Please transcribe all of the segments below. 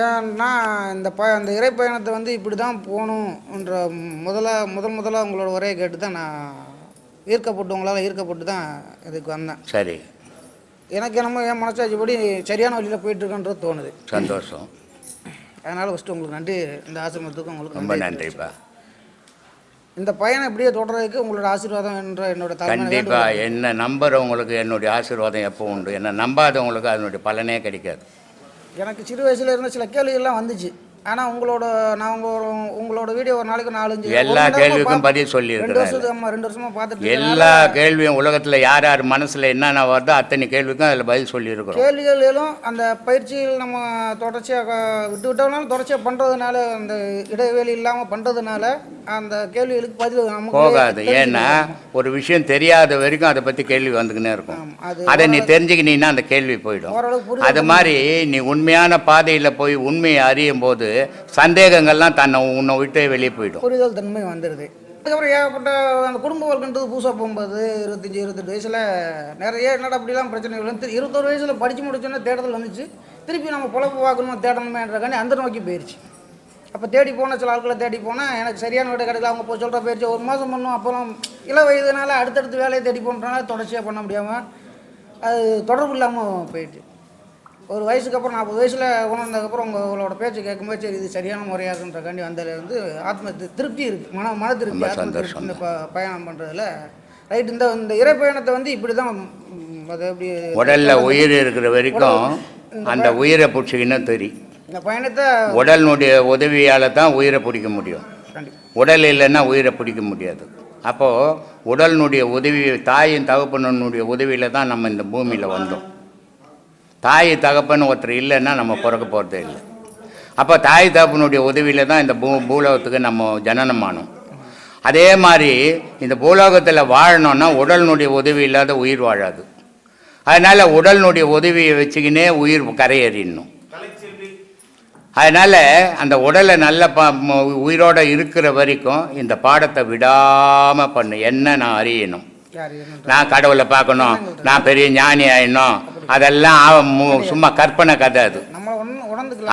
ஏன்னா இந்த ப இந்த இறை பயணத்தை வந்து இப்படி தான் போகணுன்ற முதல்ல முதல் முதல்ல உங்களோட உரையை கேட்டு தான் நான் ஈர்க்கப்பட்டு உங்களால் ஈர்க்கப்பட்டு தான் இதுக்கு வந்தேன். சரி. எனக்கு என்னமோ என் மனசாட்சிப்படி சரியான வழியில் போயிட்டுருக்கன்றது தோணுது. சந்தோஷம். அதனால் ஃபஸ்ட்டு உங்களுக்கு நன்றி. இந்த ஆசிரமத்துக்கு உங்களுக்கு ரொம்ப நன்றி நன்றிப்பா. இந்த பயணம் இப்படியே தொடர்றதுக்கு உங்களோட ஆசீர்வாதம் என்ற என்னோட தலைமையான கண்டிப்பா. வேண்டுகோள். என்ன நம்புறவங்களுக்கு என்னுடைய ஆசீர்வாதம் எப்போ உண்டு. என்ன நம்பாதவங்களுக்கு அதனுடைய பலனே கிடைக்காது. எனக்கு சிறு வயசில் இருந்த சில கேள்விகள்லாம் வந்துச்சு. ஆனால் உங்களோட நான் உங்களோட உங்களோட வீடியோ ஒரு நாளைக்கு நாலஞ்சு எல்லா கேள்விக்கும் பதில் சொல்லியிருக்கிறேன் ரெண்டு வருஷத்துக்கு ரெண்டு வருஷமா பார்த்துட்டு எல்லா கேள்வியும் உலகத்தில் யார் யார் மனசில் என்னென்ன வருதோ அத்தனை கேள்விக்கும் அதில் பதில் சொல்லியிருக்கிறோம். கேள்விகளிலும் அந்த பயிற்சிகள் நம்ம தொடர்ச்சியாக விட்டு விட்டோம்னாலும் தொடர்ச்சியாக பண்ணுறதுனால அந்த இடைவெளி இல்லாமல் பண்ணுறதுனால அந்த கேள்விகளுக்கு பதில் போகாது. ஏன்னா. ஒரு விஷயம் தெரியாத வரைக்கும் அதை பற்றி கேள்வி வந்துக்கினே இருக்கும். அது நீ தெரிஞ்சுக்கினீன்னா அந்த கேள்வி போயிடும். அது மாதிரி நீ உண்மையான பாதையில் போய் உண்மையை அறியும் போது சந்தேகங்கள்லாம் தன்னை உன்னை விட்டு வெளியே போயிடும். புரிதல் தன்மை வந்துடுது அதுக்கப்புறம் ஏகப்பட்ட அந்த குடும்ப வாழ்க்கைன்றது புதுசாக போகும்போது இருபத்தஞ்சி இருபத்தெட்டு வயசில் நிறைய என்னடா அப்படிலாம் பிரச்சனைகள் வந்து இருபத்தொரு வயசில் படித்து முடிச்சோன்னே தேடுதல் வந்துச்சு. திருப்பி நம்ம பொழப்பு பார்க்கணும் தேடணுமேன்றக்காண்டி அந்த நோக்கி போயிடுச்சு அப்போ தேடி போன சில ஆட்களை தேடி போனால் எனக்கு சரியான வீடு கிடைக்கல. அவங்க போய் சொல்கிற போயிடுச்சு ஒரு மாதம் பண்ணும். அப்புறம் இள வயதுனால அடுத்தடுத்து வேலையை தேடி போன்றனால தொடர்ச்சியாக பண்ண முடியாமல் அது தொடர்பு இல்லாமல் போயிடுச்சு. ஒரு வயசுக்கு அப்புறம் நாற்பது வயசில் உணர்ந்ததுக்கப்புறம் உங்க- உங்களோட பேச்சு கேட்கும்போது சரி இது சரியான முறையாக இருக்குன்றக்காண்டி வந்ததுலேருந்து ஆத்ம திரு- திருப்தி இருக்குது மன மன திருப்தி ஆத்ம சந்தோஷம். திருப்தி இந்த பயணம் பண்ணுறதுல ரைட் இந்த இந்த இறை பயணத்தை வந்து இப்படி தான் அது எப்படி உடல்ல உயிர் இருக்கிற வரைக்கும் அந்த உயிரை பிடிச்சிக்கின்னு தெரியும் இந்த பயணத்தை உடலினுடைய உதவியால் தான் உயிரை பிடிக்க முடியும். உடல் இல்லைன்னா உயிரை பிடிக்க முடியாது. அப்போது உடலினுடைய உதவி தாயின் தகப்பனுடைய உதவியில் தான் நம்ம இந்த பூமியில் வந்தோம். தாய் தகப்பன் ஒருத்தர் இல்லைன்னா நம்ம பிறக்க போகிறதே இல்லை. அப்போ தாய் தகப்பனுடைய உதவியில் தான் இந்த பூ பூலோகத்துக்கு நம்ம ஜனனமானோம் அதே மாதிரி இந்த பூலோகத்தில் வாழணும்னா உடலினுடைய உதவி இல்லாத உயிர் வாழாது. அதனால் உடலினுடைய உதவியை வச்சுக்கினே உயிர் கரையேறிடணும். அதனால் அந்த உடலை நல்ல பா உயிரோட இருக்கிற வரைக்கும் இந்த பாடத்தை விடாமல் பண்ணு. என்ன நான் அறியணும்? நான் கடவுளை பார்க்கணும். நான் பெரிய ஞானி ஆயிடணும் அதெல்லாம் சும்மா கற்பனை கதை அது.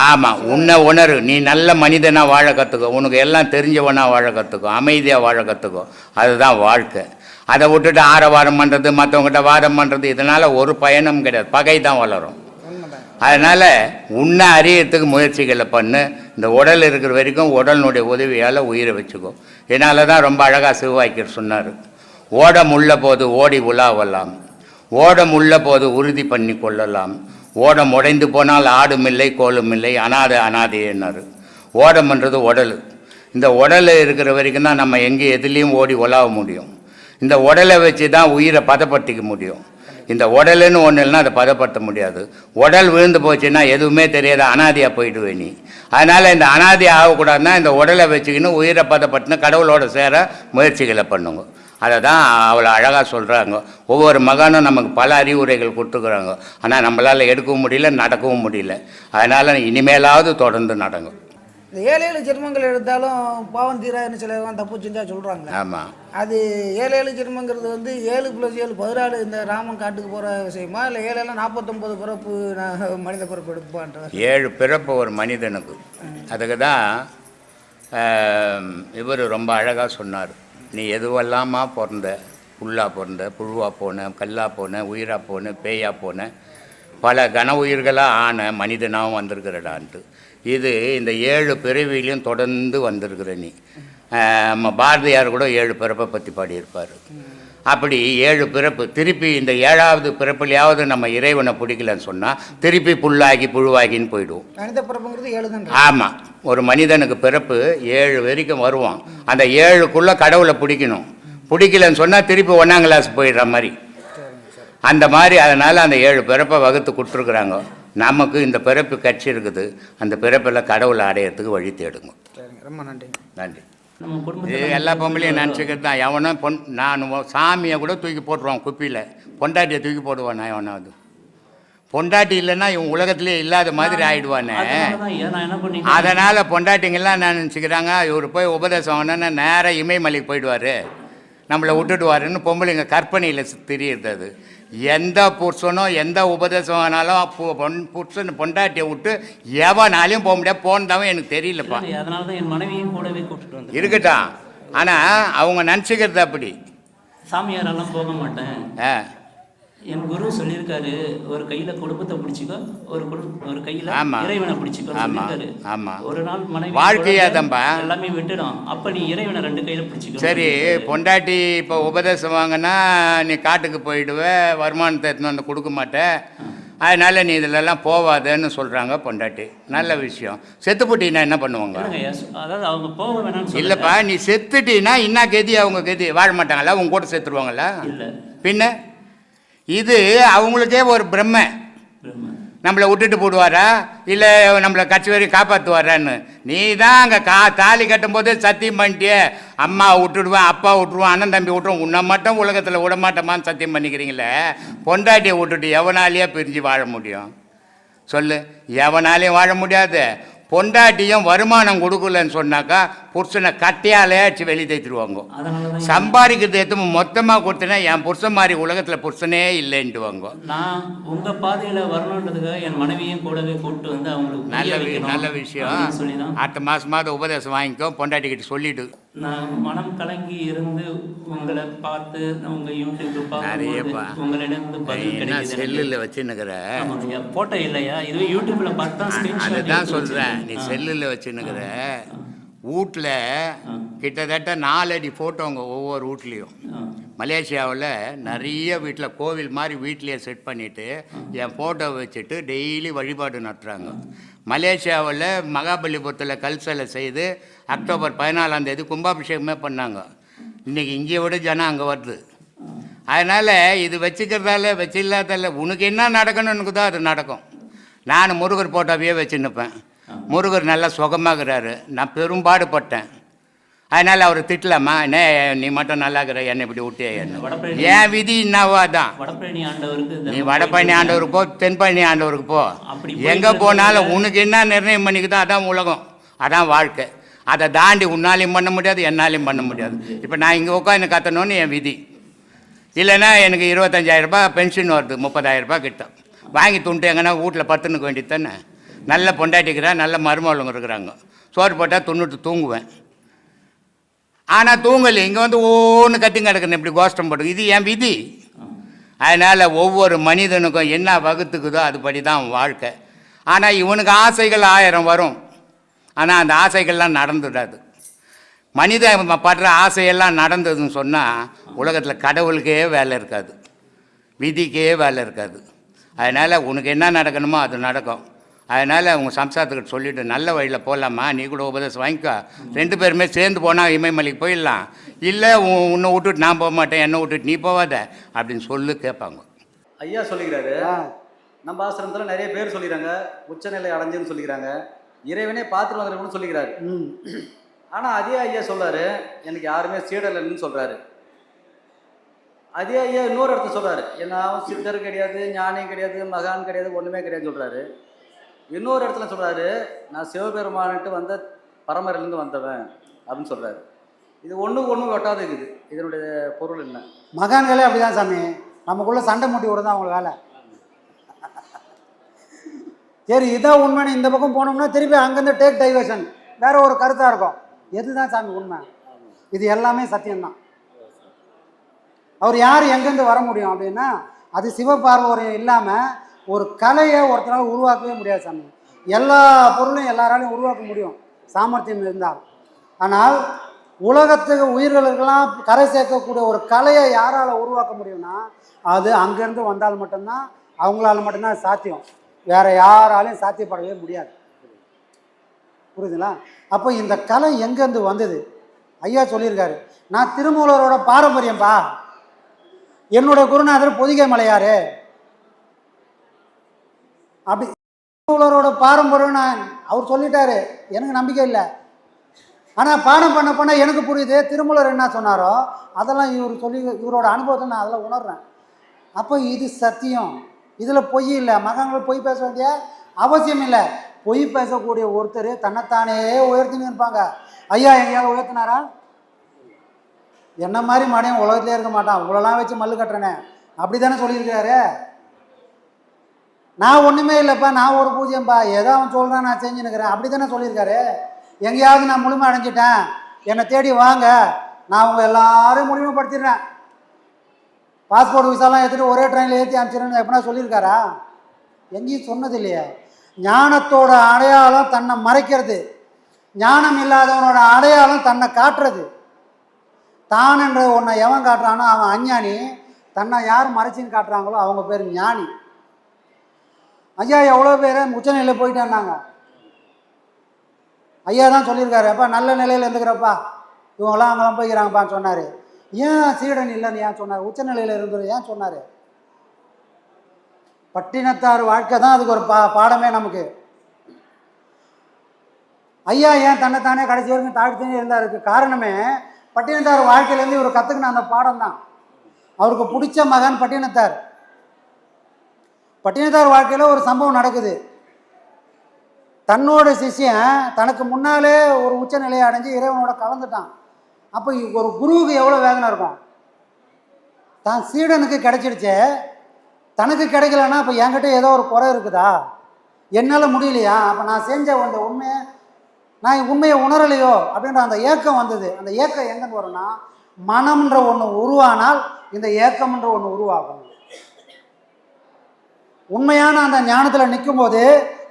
ஆமாம் உன்னை உணரு. நீ நல்ல மனிதனா வாழ கற்றுக்கோ உனக்கு எல்லாம் தெரிஞ்சவனா வாழ கற்றுக்கோ அமைதியாக வாழ கற்றுக்கோ அதுதான் வாழ்க்கை. அதை விட்டுட்டு ஆரவாரம் பண்ணுறது மற்றவங்ககிட்ட வாதம் பண்ணுறது இதனால் ஒரு பயனும் கிடையாது. பகை தான் வளரும். அதனால் உன்னை அறியறதுக்கு முயற்சிகளை பண்ணு. இந்த உடல் இருக்கிற வரைக்கும் உடலினுடைய உதவியால் உயிரை வச்சுக்கோ. இதனால தான் ரொம்ப அழகாக சிவவாக்கியர் சொன்னார். ஓடம் உள்ள போது ஓடி உலாவலாம் ஓடம் உள்ள போது உறுதி பண்ணி கொள்ளலாம். ஓடம் உடைந்து போனால் ஆடும் இல்லை கோலும் இல்லை அனாதை அனாதையினர் ஓடம்ன்றது உடல். இந்த உடல் இருக்கிற வரைக்கும் தான் நம்ம எங்கே எதுலேயும் ஓடி உலாவ முடியும். இந்த உடலை வச்சு தான் உயிரை பதப்படுத்திக்க முடியும். இந்த உடலுன்னு ஒன்று இல்லைன்னா அதை பதப்படுத்த முடியாது. உடல் விழுந்து போச்சுன்னா எதுவுமே தெரியாது அனாதையாக போயிடுவே நீ. அதனால் இந்த அனாதி ஆகக்கூடாதுன்னா இந்த உடலை வச்சுக்கின்னு உயிரை பதப்பட்டுன்னு கடவுளோட சேர முயற்சிகளை பண்ணுங்க. அதை தான் அவ்வளோ அழகாக சொல்கிறாங்க ஒவ்வொரு மகானும் நமக்கு பல அறிவுரைகள் கொடுத்துக்கிறாங்க. ஆனால் நம்மளால் எடுக்கவும் முடியல நடக்கவும் முடியல. அதனால் இனிமேலாவது தொடர்ந்து நடங்க. இந்த ஏழு ஏழு ஜென்மங்கள் எடுத்தாலும் பாவம் தீராதுன்னு சிலவங்க தப்பு செஞ்சா சொல்கிறாங்களே ஆமாம் அது ஏழு ஏழு ஜென்மங்கிறது வந்து ஏழு ப்ளஸ் ஏழு பதினாலு இந்த ராமன் காட்டுக்கு போகிற விஷயமா? இல்லை ஏழு ஏழு நாற்பத்தொம்பது பிறப்பு நான் மனித பிறப்பு எடுப்பான்ற? ஏழு பிறப்பு ஒரு மனிதனுக்கு. அதுக்கு தான் இவர் ரொம்ப அழகாக சொன்னார். நீ எதுவெல்லாமா பிறந்த புல்லாக பிறந்த புழுவாக போன கல்லாக போன உயிராக போன பேயா போன பல கன உயிர்களாக ஆன மனிதனாகவும் வந்திருக்கிறடான்ட்டு. இது இந்த ஏழு பிறவிலையும் தொடர்ந்து வந்திருக்கிற நீ. நம்ம பாரதியார் கூட ஏழு பிறப்பை பற்றி பாடியிருப்பார். அப்படி ஏழு பிறப்பு திருப்பி இந்த ஏழாவது பிறப்புலையாவது நம்ம இறைவனை பிடிக்கலன்னு சொன்னால் திருப்பி புல்லாகி புழுவாகின்னு போயிடுவோம். ஆமாம் ஒரு மனிதனுக்கு பிறப்பு ஏழு வரைக்கும் வருவான். அந்த ஏழுக்குள்ளே கடவுளை பிடிக்கணும். பிடிக்கலன்னு சொன்னால் திருப்பி ஒன்றாம் கிளாஸ் போயிடுற மாதிரி. அந்த மாதிரி அதனால் அந்த ஏழு பிறப்பை வகுத்து கொடுத்துருக்குறாங்க. நமக்கு இந்த பிறப்பு கட்சி இருக்குது. அந்த பிறப்பில் கடவுளை அடையிறதுக்கு வழி தேடுங்க. சரிங்க. ரொம்ப நன்றி. நம்ம இது குடும்பத்தில் எல்லா பொம்பளையும் நினச்சிக்கிறது தான் எவனும் பொன் நான் சாமியை கூட தூக்கி போட்டுருவான் குப்பியில். பொண்டாட்டியை தூக்கி போடுவான் நான் எவனாவது. பொண்டாட்டி இல்லைன்னா இவன் உலகத்திலே இல்லாத மாதிரி ஆயிடுவானே. நான் அதனால் பொண்டாட்டிங்கெல்லாம் என்ன நினச்சிக்கிறாங்க இவர் போய் உபதேசம் ஆனோன்னா நேராக இமயமலைக்கு போயிடுவார். நம்மளை விட்டுடுவாருன்னு பொம்பளைங்க கற்பனையில் தெரியுது அது. எந்த புருஷனோ எந்த உபதேசம் ஆனாலும் புருஷன் பொண்டாட்டியை விட்டு எவனாலையும் போக முடியாது. போனதாவும் எனக்கு தெரியலப்பா. அதனால தான் என் மனைவியும் கூடவே கூப்பிட்டு வந்தேன் இருக்கட்டும். ஆனால் அவங்க நினச்சிக்கிறது அப்படி. சாமியாரெல்லாம் போக மாட்டேன். என் குரு சொல்லியிருக்காரு ஒரு கையில குடும்பத்தை பிடிச்சிக்கோ ஒரு ஒரு கையில. இறைவனை பிடிச்சிக்கோ சொல்லியிருக்காரு. ஒரு நாள் மனைவி வாழ்க்கையே அதான்பா. எல்லாமே விட்டுடும். அப்ப நீ இறைவனை ரெண்டு கையில பிடிச்சிக்கோ சரி பொண்டாட்டி இப்போ உபதேசம் வாங்கினா நீ காட்டுக்கு போயிடுவ வருமானத்தை எடுத்துன்னு வந்து கொடுக்க மாட்ட. அதனால நீ இதிலெல்லாம் போவாதன்னு சொல்கிறாங்க பொண்டாட்டி. நல்ல விஷயம். செத்து போட்டீங்கன்னா என்ன பண்ணுவாங்க? அதாவது அவங்க போக சொல்லல. இல்லைப்பா நீ செத்துட்டீன்னா இன்னா கதி அவங்க கதி? வாழ மாட்டாங்களா? உங்க கூட செத்துருவாங்களா இல்ல. பின்ன? இது அவங்களுக்கே ஒரு பிரம்மை. நம்மளை விட்டுட்டு போடுவாரா? இல்லை நம்மளை கட்சி வரையும் காப்பாற்றுவாரான்னு நீ தான் அங்கே கா தாலி கட்டும் போதே சத்தியம் பண்ணிட்டியே. அம்மா விட்டுடுவேன் அப்பா விட்டுருவான் அண்ணன் தம்பி விட்டுருவோம் உன்னை மட்டும் உலகத்தில் விட மாட்டோமான்னு சத்தியம் பண்ணிக்கிறீங்களே? பொண்டாட்டியை விட்டுட்டு எவனாலேயே பிரிஞ்சு வாழ முடியும்? சொல்லு. எவனாலையும் வாழ முடியாது. பொண்டாட்டியும் வருமானம் கொடுக்கலன்னு சொன்னாக்கா புருஷனை கட்டையாலே அடிச்சு வெளியே ஐயா, சம்பாதிக்கிறது எதுவும் மொத்தமாக கொடுத்தனா என் புருஷன் மாதிரி உலகத்தில் புருஷனே இல்லைன்ட்டுவாங்க. நான் உங்க பாதையில வரணுன்றதுக்காக என் மனைவியும் கூடவே கூப்பிட்டு வந்து அவங்களுக்கு நல்ல நல்ல விஷயம். அடுத்த மாசமாவது உபதேசம் வாங்கிக்கோ பொண்டாட்டிக்கிட்ட சொல்லிடு. நான் மனம் கலங்கி இருந்து உங்களை பார்த்து உங்க யூடியூப் பார்க்கும்போது. உங்களிடம் பதில் கிடைக்குது. செல்லில் வச்சுன்னுக்கிற? ஆமாங்க ஐயா போட்டோ இல்லையா? இதுவே யூடியூப்ல பார்த்து தான் ஸ்கிரீன்ஷாட் அதுதான் சொல்கிறேன் நீ செல்லில் வச்சுன்னுக்கிற. வீட்டில் கிட்டத்தட்ட நாலடி ஃபோட்டோங்க ஒவ்வொரு வீட்லேயும். மலேசியாவில் நிறைய வீட்டில் கோவில் மாதிரி வீட்லேயே செட் பண்ணிவிட்டு என் ஃபோட்டோ வச்சுட்டு டெய்லி வழிபாடு நடத்துகிறாங்க மலேசியாவில் மகாபலிபுரத்தில் கல்சலை செய்து அக்டோபர் பதினாலாம் தேதி கும்பாபிஷேகமே பண்ணாங்க. இன்றைக்கி இங்கே விட ஜனம் அங்கே வருது. அதனால் இது வச்சுக்கிறதால வச்சு இல்லாதால உனக்கு என்ன நடக்கணும்னு தான் அது நடக்கும். நான் முருகர் போட்டோவையே வச்சு நிற்பேன் முருகர் நல்லா சுகமாகிறாரு. நான் பெரும்பாடுபட்டேன். அதனால் அவர் திட்டலாமா என்ன நீ மட்டும் நல்லா இருக்கிற என்னை இப்படி விட்டே என்ன. என் விதி என்னவோ அதான் நீ வடபழனி ஆண்டவருக்கு போ தென்பழனி ஆண்டவருக்கு போ. அப்படி எங்கே போனாலும் உனக்கு என்ன நிர்ணயம் பண்ணிக்குதோ அதான் உலகம். அதான் வாழ்க்கை. அதை தாண்டி உன்னாலையும் பண்ண முடியாது என்னாலையும் பண்ண முடியாது. இப்போ நான் இங்கே உட்காந்து கத்தணும்னு என் விதி. இல்லைன்னா எனக்கு இருபத்தஞ்சாயிரம் ரூபாய் பென்ஷன் வருது முப்பதாயிரம் ரூபாய் கிட்ட. வாங்கி துண்டு எங்கன்னா வீட்டில் பத்துனுக்க வேண்டியது தானே. நல்ல பொண்டாட்டிக்கிறேன் நல்ல மருமகளுங்க இருக்கிறாங்க. சோறு போட்டால் துண்ணுட்டு தூங்குவேன். ஆனால் தூங்கலை. இங்கே வந்து ஒன்று கட்டி கிடக்கணும் இப்படி கோஷ்டம் போட்டு. இது என் விதி. அதனால் ஒவ்வொரு மனிதனுக்கும் என்ன வகுத்துக்குதோ அதுபடி தான் வாழ்க்கை. ஆனால் இவனுக்கு ஆசைகள் ஆயிரம் வரும். ஆனால் அந்த ஆசைகள்லாம் நடந்துடாது. மனிதன் படுற ஆசையெல்லாம் நடந்ததுன்னு சொன்னால் உலகத்தில் கடவுளுக்கே வேலை இருக்காது. விதிக்கே வேலை இருக்காது. அதனால் உனக்கு என்ன நடக்கணுமோ அது நடக்கும். அதனால் உங்கள் சம்சாரத்துக்கிட்ட சொல்லிவிட்டு நல்ல வழியில் போகலாமா நீ கூட உபதேசம் வாங்கிக்கோ. ரெண்டு பேருமே சேர்ந்து போனால் இமயமலைக்கு போயிடலாம். இல்லை உன்னை விட்டுட்டு நான் போக மாட்டேன் என்னை விட்டுட்டு நீ போவாத அப்படின்னு சொல்லு கேட்பாங்க. ஐயா சொல்லிக்கிறாரு. நம்ம ஆசிரமத்தில் நிறைய பேர் சொல்லிக்கிறாங்க. உச்சநிலை அடைஞ்சுன்னு சொல்லிக்கிறாங்க. இறைவனே பார்த்துட்டு வந்துருக்கணும்னு சொல்லிக்கிறாரு. ஆனால் அதே ஐயா சொல்றாரு. எனக்கு யாருமே சீடர் இல்லைன்னு சொல்றாரு. அதே ஐயா இன்னொரு இடத்த சொல்றாரு. என்ன அவன் சித்தர் கிடையாது ஞானி கிடையாது மகான் கிடையாது ஒண்ணுமே கிடையாதுன்னு சொல்றாரு. இன்னொரு இடத்துல சொல்கிறாரு நான் சிவபெருமான்ட்டு வந்த பரம்பரையிலேருந்து வந்தவன் அப்படின்னு சொல்கிறாரு இது ஒன்றுக்கு ஒன்றும் ஒட்டாது இருக்குது இதனுடைய பொருள் என்ன? மகான்களே அப்படிதான் சாமி. நமக்குள்ள சண்டை மூட்டி விடுறது அவங்க வேலை. சரி இதான் உண்மைன்னு இந்த பக்கம் போனோம்னா திருப்பி அங்கேருந்து டேக் டைவர்ஷன் வேற ஒரு கருத்தாக இருக்கும். எதுதான் சாமி உண்மை? இது எல்லாமே சத்தியம்தான். அவர் யார் எங்கேருந்து வர முடியும் அப்படின்னா அது சிவபார்வரையும் இல்லாமல் ஒரு கலையை ஒருத்தரால் உருவாக்கவே முடியாது சாமி. எல்லா பொருளும் எல்லாராலையும் உருவாக்க முடியும் சாமர்த்தியம் இருந்தால். ஆனால் உலகத்துக்கு உயிர்களுக்கெல்லாம் கரை சேர்க்கக்கூடிய ஒரு கலையை யாரால் உருவாக்க முடியும்னா அது அங்கேருந்து வந்தால் மட்டும்தான் அவங்களால மட்டும்தான் சாத்தியம். வேற யாராலையும் சாத்தியப்படவே முடியாது. புரியுதுங்களா? அப்போ இந்த கலை எங்கேருந்து வந்தது? ஐயா சொல்லியிருக்காரு நான் திருமூலரோட பாரம்பரியம்பா. என்னுடைய குருநாதர் பொதிகை மலையாரு அப்படி திருமூலரோட பாரம்பரியம் நான் அவர் சொல்லிட்டாரு. எனக்கு நம்பிக்கை இல்லை. ஆனால் பாடம் பண்ண பண்ண எனக்கு புரியுது திருமூலர் என்ன சொன்னாரோ அதெல்லாம் இவர் சொல்லி இவரோட அனுபவத்தை நான் அதில் உணர்றேன். அப்போ இது சத்தியம். இதில் பொய் இல்லை. மகன்கள் பொய் பேச வேண்டிய அவசியம் இல்லை. பொய் பேசக்கூடிய ஒருத்தர் தன்னைத்தானே உயர்த்தின்னு இருப்பாங்க. ஐயா எங்கேயாவது உயர்த்தினாரா? என்ன மாதிரி மடையும் உலகத்திலே இருக்க மாட்டான். இவ்வளோலாம் வச்சு மல்லு கட்டுறேனே. அப்படி தானே சொல்லியிருக்காரு நான் ஒன்றுமே இல்லைப்பா நான் ஒரு பூஜ்யம்ப்பா ஏதோ அவன் சொல்கிறான் நான் செஞ்சுனுக்கிறேன் அப்படி தானே சொல்லியிருக்காரு? எங்கேயாவது நான் முழுமை அடைஞ்சிட்டேன். என்னை தேடி வாங்க. நான் உங்கள் எல்லாரும் முழுமைப்படுத்திடுறேன். பாஸ்போர்ட் விசாலாம் எடுத்துகிட்டு ஒரே ட்ரெயினில் ஏற்றி அனுப்பிச்சிடுன்னு எப்படின்னா சொல்லியிருக்காரா? எங்கேயும் சொன்னது இல்லையே ஞானத்தோட அடையாளம் தன்னை மறைக்கிறது. ஞானம் இல்லாதவனோட அடையாளம் தன்னை காட்டுறது. தான் என்ற ஒன்றை எவன் காட்டுறானோ அவன் அஞ்ஞானி. தன்னை யார் மறைச்சின்னு காட்டுறாங்களோ அவங்க பேர் ஞானி. ஐயா எவ்வளோ பேர்? உச்சநிலையில் போயிட்டாங்க ஐயா தான் சொல்லியிருக்காரு அப்பா நல்ல நிலையில் இருந்துக்கிறப்பா. இவங்களாம் அங்கெல்லாம் போய்க்கிறாங்கப்பான்னு சொன்னார். ஏன் சீடன் இல்லைன்னு ஏன் சொன்னார்? உச்சநிலையில் இருந்துரு ஏன் சொன்னார்? பட்டினத்தார் வாழ்க்கை தான் அதுக்கு ஒரு பா பாடமே நமக்கு. ஐயா ஏன் தன்னைத்தானே கடைசி வரைக்கும் தாழ்த்தினே இருந்தாருக்கு? காரணமே பட்டினத்தார் வாழ்க்கையிலேருந்து இவர் கற்றுக்கின அந்த பாடம் தான். அவருக்கு பிடிச்ச மகன் பட்டினத்தார். பட்டினத்தார் வாழ்க்கையில் ஒரு சம்பவம் நடக்குது. தன்னோட சிஷ்யன் தனக்கு முன்னாலே ஒரு உச்ச நிலையை அடைஞ்சு இறைவனோட கலந்துட்டான். அப்போ ஒரு குருவுக்கு எவ்வளோ வேதனை இருக்கும்? தான் சீடனுக்கு கிடைச்சிடுச்சே. தனக்கு கிடைக்கலன்னா அப்போ என்கிட்ட ஏதோ ஒரு குறை இருக்குதா? என்னால் முடியலையா? அப்போ நான் செஞ்ச அந்த உண்மையை நான் உண்மையை உணரலையோ? அப்படின்ற அந்த ஏக்கம் வந்தது. அந்த ஏக்கம் எங்கேருந்து வரும்னா மனம்ன்ற ஒன்று உருவானால் இந்த ஏக்கம்ன்ற ஒன்று உருவாகும். உண்மையான அந்த ஞானத்தில் நிற்கும்போது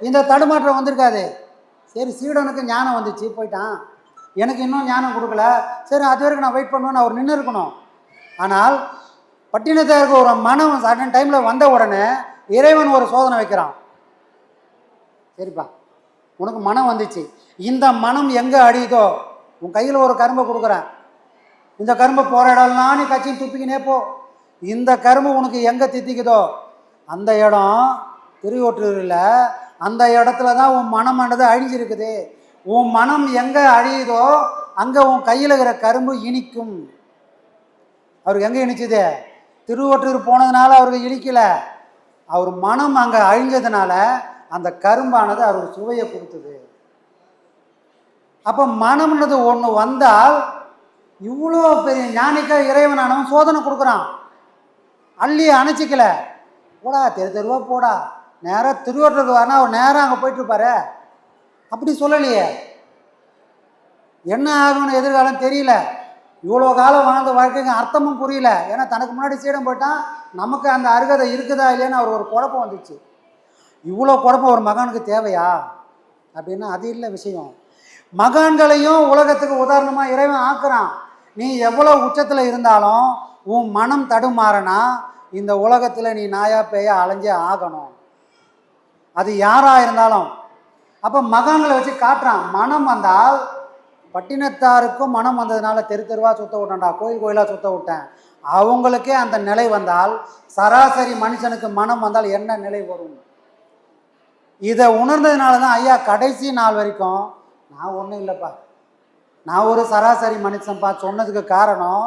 இந்த தடுமாற்றம் வந்திருக்காது. சரி சீடனுக்கு ஞானம் வந்துச்சு போயிட்டான். எனக்கு இன்னும் ஞானம் கொடுக்கல. சரி அது வரைக்கும் நான் வெயிட் பண்ணுவேன்னு அவர் நின்று இருக்கணும். ஆனால் பட்டினத்தாருக்கு ஒரு மனம் சடன் டைமில் வந்த உடனே இறைவன் ஒரு சோதனை வைக்கிறான். சரிப்பா உனக்கு மனம் வந்துச்சு. இந்த மனம் எங்கே அடியுதோ உன் கையில் ஒரு கரும்பை கொடுக்குறேன். இந்த கரும்பை போகிற நீ கட்சியும் துப்பிக்கினே போ. இந்த கரும்பு உனக்கு எங்கே தித்திக்குதோ? அந்த இடம் திருவொற்றூரில் அந்த இடத்துல தான் உன் மனமானது அழிஞ்சிருக்குது. உன் மனம் எங்கே அழியுதோ அங்கே உன் கையில் இருக்கிற கரும்பு இனிக்கும். அவருக்கு எங்கே இனிச்சுது? திருவொற்றூர் போனதுனால அவருக்கு இனிக்கலை. அவர் மனம் அங்கே அழிஞ்சதுனால அந்த கரும்பானது அவருக்கு சுவையை கொடுத்தது. அப்போ மனம்ன்றது ஒன்று வந்தால் இவ்வளோ பெரிய ஞானிக்க இறைவனானவன் சோதனை கொடுக்குறான். அள்ளி அணைச்சிக்கல. போடா தெரு தெருவாக போடா. நேராக திருவள்ளூர் வரனா அவர் நேராக அங்கே போயிட்டுருப்பாரு. அப்படி சொல்லலையே. என்ன ஆகும்னு எதிர்காலம் தெரியல. இவ்வளோ காலம் வாழ்ந்த வாழ்க்கைக்கு அர்த்தமும் புரியல. ஏன்னா தனக்கு முன்னாடி சீடம் போயிட்டான். நமக்கு அந்த அருகதை இருக்குதா இல்லையான்னு அவர் ஒரு குழப்பம் வந்துச்சு. இவ்வளோ குழப்பம் ஒரு மகானுக்கு தேவையா? அப்படின்னா அது இல்லை விஷயம். மகான்களையும் உலகத்துக்கு உதாரணமாக இறைவன் ஆக்குறான். நீ எவ்வளோ உச்சத்தில் இருந்தாலும் உன் மனம் தடுமாறனா இந்த உலகத்தில் நீ நாயா பேயா அலைஞ்சே ஆகணும். அது யாராக இருந்தாலும். அப்போ மகான்களை வச்சு காட்டுறான். மனம் வந்தால் பட்டினத்தாருக்கும் மனம் வந்ததுனால தெரு தெருவாக சுத்த விட்டேன்டா. கோயில் கோயிலாக சுத்த விட்டேன். அவங்களுக்கே அந்த நிலை வந்தால் சராசரி மனுஷனுக்கு மனம் வந்தால் என்ன நிலை வரும்? இதை உணர்ந்ததுனால தான் ஐயா கடைசி நாள் வரைக்கும் நான் ஒன்றும் இல்லைப்பா. நான் ஒரு சராசரி மனுஷன்ப்பா சொன்னதுக்கு காரணம்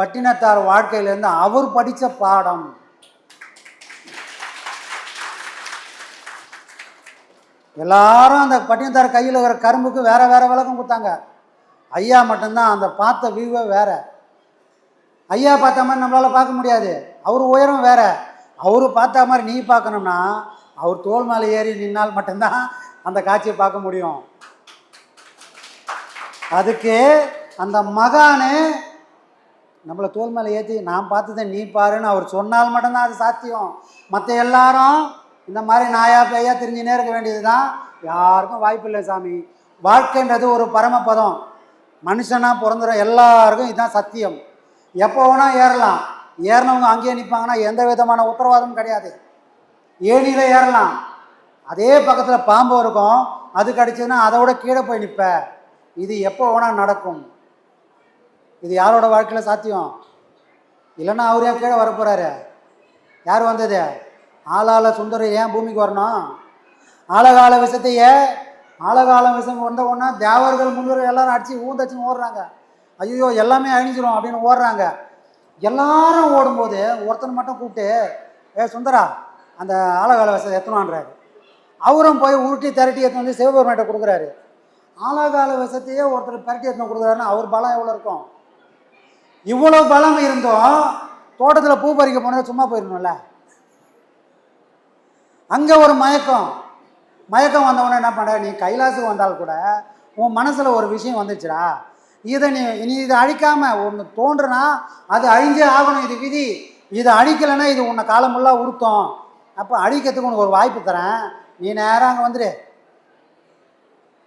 பட்டினத்தார் வாழ்க்கையிலேருந்து அவர் படித்த பாடம். எல்லாரும் அந்த பட்டினத்தார் கையில் இருக்கிற கரும்புக்கு வேற வேற விளக்கம் கொடுத்தாங்க. ஐயா மட்டும்தான் அந்த பார்த்த வியூவே வேற. ஐயா பார்த்த மாதிரி நம்மளால் பார்க்க முடியாது. அவர் உயரம் வேற. அவர் பார்த்த மாதிரி நீ பார்க்கணும்னா அவர் தோல் மேலே ஏறி நின்னால் மட்டும்தான் அந்த காட்சியை பார்க்க முடியும். அதுக்கு அந்த மகானு நம்மளை தோல் மேலே ஏற்றி நான் பார்த்ததை நீ பாருன்னு அவர் சொன்னால் மட்டும்தான் அது சாத்தியம். மற்ற எல்லாரும் இந்த மாதிரி நாயா பேயா தெரிஞ்சுனே இருக்க வேண்டியது தான் யாருக்கும் வாய்ப்பு இல்லை சாமி. வாழ்க்கைன்றது ஒரு பரமபதம். மனுஷனாக பிறந்துற எல்லாருக்கும் இதுதான் சத்தியம். எப்போ வேணால் ஏறலாம். ஏறினவங்க அங்கேயே நிற்பாங்கன்னா எந்த விதமான உத்தரவாதமும் கிடையாது. ஏணியில் ஏறலாம். அதே பக்கத்தில் பாம்பு இருக்கும். அது கிடச்சதுன்னா அதை விட கீழே போய் நிற்ப இது எப்போ வேணால் நடக்கும். இது யாரோட வாழ்க்கையில் சாத்தியம்? இல்லைன்னா அவர் ஏன் கீழே வரப்போகிறாரு யார் வந்தது? ஆளால சுந்தரம் ஏன் பூமிக்கு வரணும்? ஆழகால விஷத்தையே ஆழகால விஷம் வந்த உடனே தேவர்கள் முன்னோர்கள் எல்லாரும் அடித்து ஊந்தச்சு ஓடுறாங்க. ஐயோ எல்லாமே அழிஞ்சிரும் அப்படின்னு ஓடுறாங்க. எல்லாரும் ஓடும்போது ஒருத்தன் மட்டும் கூப்பிட்டு ஏ சுந்தரா அந்த ஆழகால விஷத்தை எத்தனான்றாரு? அவரும் போய் உருட்டி திரட்டி எடுத்து வந்து சிவபெருமான்கிட்ட கொடுக்குறாரு. ஆழகால விஷத்தையே ஒருத்தர் பரட்டி எடுத்து கொடுக்குறாருன்னா அவர் பலம் எவ்வளோ இருக்கும்? இவ்வளோ பலம் இருந்தும் தோட்டத்தில் பூ பறிக்க போனது சும்மா போயிடணும்ல அங்கே ஒரு மயக்கம். மயக்கம் வந்தவொடனே என்ன பண்ணுற நீ கைலாசுக்கு வந்தால் கூட உன் மனசில் ஒரு விஷயம் வந்துச்சுடா. இதை நீ நீ இதை அழிக்காமல் ஒன்று தோன்றுனா அது அழிஞ்சே ஆகணும் இது விதி. இதை அழிக்கலைன்னா இது உன்னை காலமெல்லாம் உறுத்தும். அப்போ அழிக்கிறதுக்கு உனக்கு ஒரு வாய்ப்பு தரேன். நீ நேராக அங்கே வந்துடு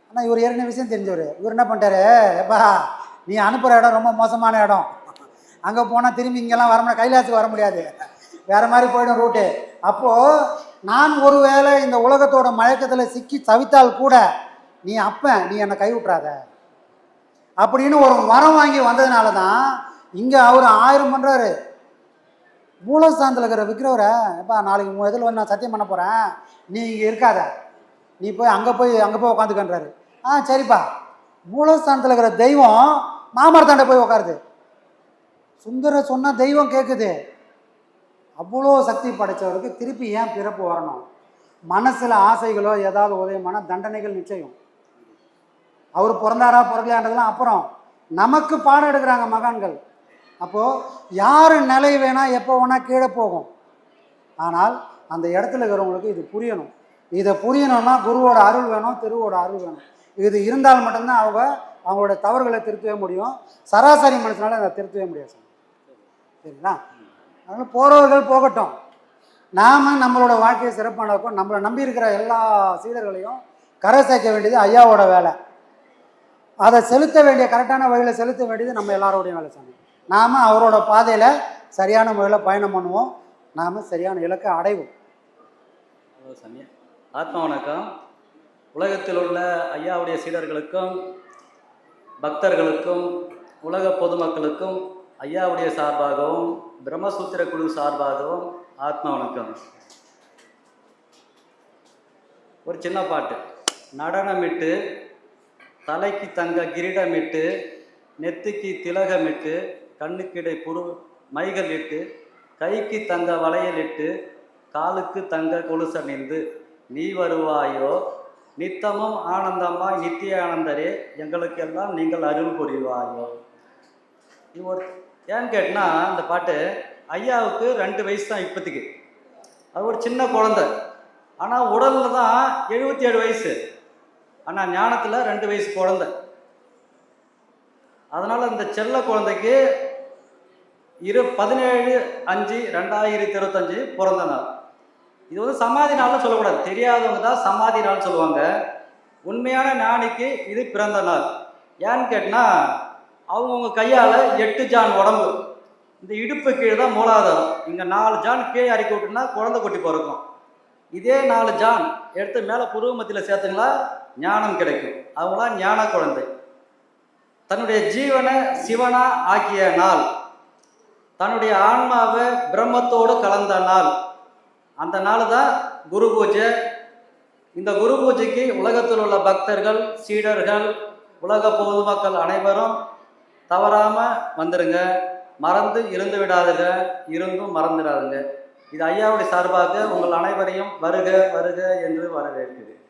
ஆனால் இவர் ஏற்கனவே விஷயம் தெரிஞ்சவர். இவர் என்ன பண்ணிட்டாரு எப்பா நீ அனுப்புகிற இடம் ரொம்ப மோசமான இடம். அங்கே போனால் திரும்பி இங்கெல்லாம் வர முடியாது கைலாசுக்கு வர முடியாது. வேறு மாதிரி போயிடும் ரூட்டு அப்போது நான் ஒருவேளை இந்த உலகத்தோட மயக்கத்தில் சிக்கி தவித்தால் கூட நீ அப்பன் நீ என்னை கைவிட்றாத அப்படின்னு ஒரு மரம் வாங்கி வந்ததுனால தான் இங்கே அவர் ஆயிரம் பண்ணுறாரு மூலஸ்தானத்தில் இருக்கிற விற்கிறவரை எப்பா நாளைக்கு இதில் வந்து நான் சத்தியம் பண்ண போகிறேன் நீ இங்கே இருக்காத. நீ போய் அங்கே போய் அங்கே போய் உட்காந்துக்கன்றாரு ஆ சரிப்பா. மூலஸ்தானத்தில் இருக்கிற தெய்வம் மாமரத்தாண்ட போய் உட்காருது சுந்தர சொன்னால் தெய்வம் கேட்குது அவ்வளோ சக்தி படைச்சவருக்கு திருப்பி ஏன் பிறப்பு வரணும்? மனசில் ஆசைகளோ ஏதாவது உதயமான தண்டனைகள் நிச்சயம். அவர் பிறந்தாரா பிறக்கலையான்றதுலாம் அப்புறம். நமக்கு பாடம் எடுக்கிறாங்க மகான்கள். அப்போது யார் நிலை வேணால் எப்போ வேணால் கீழே போகும். ஆனால் அந்த இடத்துல இருக்கிறவங்களுக்கு இது புரியணும். இதை புரியணும்னா குருவோட அருள் வேணும் திருவோட அருள் வேணும். இது இருந்தால் மட்டும்தான் அவங்க அவங்களோட தவறுகளை திருத்தவே முடியும். சராசரி மனுஷனால அதை திருத்தவே முடியாது சரிங்களா அதனால் போகிறவர்கள் போகட்டும். நாம் நம்மளோட வாழ்க்கையை சிறப்பானக்கும் நம்மளை நம்பி இருக்கிற எல்லா சீடர்களையும் கரை சேர்க்க வேண்டியது ஐயாவோட வேலை. அதை செலுத்த வேண்டிய கரெக்டான வழியில் செலுத்த வேண்டியது நம்ம எல்லாரோடைய வேலை சாமி. நாம் அவரோட பாதையில் சரியான முறையில் பயணம் பண்ணுவோம். நாம் சரியான இலக்கை அடைவோம். சாமி ஆத்மா வணக்கம். உலகத்தில் உள்ள ஐயாவுடைய சீடர்களுக்கும் பக்தர்களுக்கும் உலக பொதுமக்களுக்கும் ஐயாவுடைய சார்பாகவும் பிரம்மசூத்திர குழு சார்பாகவும் ஆத்ம வணக்கம். ஒரு சின்ன பாட்டு. நடனமிட்டு தலைக்கு தங்க கிரீடமிட்டு நெத்திக்கு திலகமிட்டு கண்ணுக்கிடை புரு மைகள் இட்டு கைக்கு தங்க வளையலிட்டு காலுக்கு தங்க கொலுசணிந்து நீ வருவாயோ? நித்தமும் ஆனந்தமாய் நித்திய ஆனந்தரே எங்களுக்கெல்லாம் நீங்கள் அருள் புரிவாயோ? இது ஒரு ஏன்னு கேட்டால் அந்த பாட்டு ஐயாவுக்கு ரெண்டு வயசு தான் இப்போதைக்கு. அது ஒரு சின்ன குழந்தை. ஆனால் உடலில் தான் எழுபத்தி ஏழு வயசு. ஆனால் ஞானத்தில் ரெண்டு வயசு குழந்தை. அதனால் இந்த செல்ல குழந்தைக்கு இரு பதினேழு அஞ்சு ரெண்டாயிரத்தி இருபத்தஞ்சு பிறந்த நாள். இது வந்து சமாதி நாள்னு சொல்லக்கூடாது. தெரியாதவங்க தான் சமாதி நாள் சொல்லுவாங்க. உண்மையான ஞானிக்கு இது பிறந்த நாள். ஏன்னு கேட்டால் அவங்கவுங்க கையால் எட்டு ஜான் உடம்பு. இந்த இடுப்பு கீழே தான் மூலாதாரம். இங்கே நாலு ஜான் கீழே அறிக்கை விட்டுனா குழந்தை கொட்டி பிறக்கும். இதே நாலு ஜான் எடுத்து மேலே புருவ மத்தியில் சேர்த்துங்களா ஞானம் கிடைக்கும். அவங்களாம் ஞான குழந்தை. தன்னுடைய ஜீவனை சிவனா ஆக்கிய நாள். தன்னுடைய ஆன்மாவை பிரம்மத்தோடு கலந்த நாள். அந்த நாள் தான் குரு பூஜை. இந்த குரு பூஜைக்கு உலகத்தில் உள்ள பக்தர்கள் சீடர்கள் உலக பொதுமக்கள் அனைவரும் தவறாமல் வந்துடுங்க மறந்து இருந்து விடாதுங்க. இருந்தும் மறந்துடாதுங்க. இது ஐயாவுடைய சார்பாக உங்கள் அனைவரையும் வருக வருக என்று வரவேற்கிறேன்.